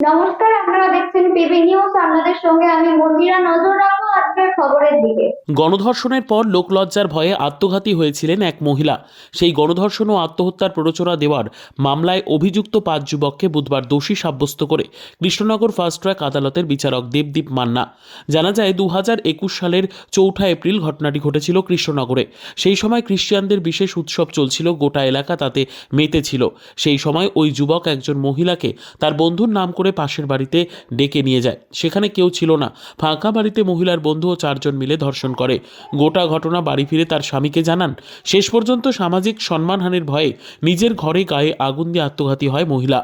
নমস্কার আপনারা দেখছেন পিবি নিউজ আপনাদের সঙ্গে আমি মন্দিরা নজর আজকের গণধর্ষণের পর লোকলজ্জার ভয়ে আত্মঘাতী হয়েছিলেন এক মহিলা। সেই গণধর্ষণ ও আত্মহত্যার প্ররোচনা দেওয়ার মামলায় অভিযুক্ত পাঁচ যুবককে বুধবার দোষী সাব্যস্ত করে কৃষ্ণনগর ফার্স্ট ট্র্যাক আদালতের বিচারক দেবদীপ মান্না। জানা যায় দু হাজার একুশ সালের চৌঠা এপ্রিল ঘটনাটি ঘটেছিল কৃষ্ণনগরে। সেই সময় খ্রিস্টানদের বিশেষ উৎসব চলছিল গোটা এলাকা তাতে মেতে ছিল। সেই সময় ওই যুবক একজন মহিলাকে তার বন্ধুর নাম করে পাশের বাড়িতে ডেকে নিয়ে যায়। সেখানে কেউ ছিল না। ফাঁকা বাড়িতে মহিলার বন্ধু ও চারজন মিলে ধর্ষণ করে। গোটা ঘটনা বাড়ি ফিরে তার স্বামীকে জানান। শেষ পর্যন্ত সামাজিক সম্মানহানির ভয়ে নিজের ঘরে গায়ে আগুন দিয়ে আত্মঘাতী হয় মহিলা।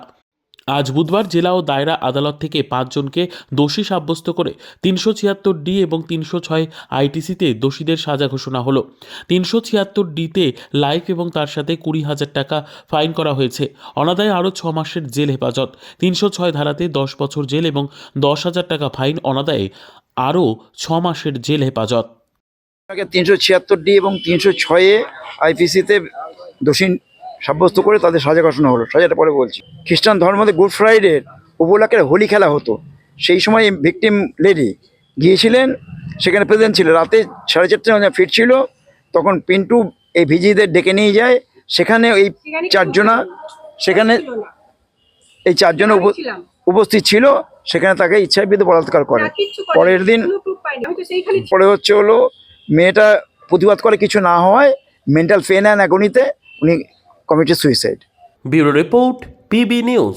আজ বুধবার জেলা ও দায়রা আদালত থেকে পাঁচজনকে দোষী সাব্যস্ত করে তিনশো ছিয়াত্তর ডি এবং তিনশো ছয় আইটিসিতে দোষীদের সাজা ঘোষণা হলো। তিনশো ছিয়াত্তর ডিতে লাইফ এবং তার সাথে কুড়ি হাজার টাকা ফাইন করা হয়েছে। অনাদায়ে আরও ছ মাসের জেল হেফাজত। তিনশো ছয় ধারাতে দশ বছর জেল এবং দশ হাজার টাকা ফাইন অনাদায়ে আরও ছ মাসের জেল হেফাজত। তিনশো ছিয়াত্তর ডি এবং তিনশো ছয়ে আইপিসিতে দোষী সাব্যস্ত করে তাদের সাজা ঘোষণা হলো। সাজাটা পরে বলছি। খ্রিস্টান ধর্মতে গুড ফ্রাইডের উপলক্ষে হোলি খেলা হতো। সেই সময় ভিকটিম লেডি গিয়েছিলেন সেখানে প্রেজেন্ট ছিল। রাতে সাড়ে চারটে যখন ফিরছিল তখন পিন্টু এই ভিজিদের ডেকে নিয়ে যায়। সেখানে এই চারজনা সেখানে এই চারজন উপ- উপস্থিত ছিল সেখানে তাকে ইচ্ছায় ইচ্ছাকৃত বলাৎকার করে। পরের দিন পরে হচ্ছে হলো মেয়েটা প্রতিবাদ করে কিছু না হওয়ায় মেন্টাল পেন অ্যান্ড অ্যাগনিতে উনি commit suicide bureau report PB news.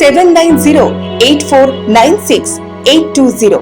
seven nine zero eight four nine six eight two zero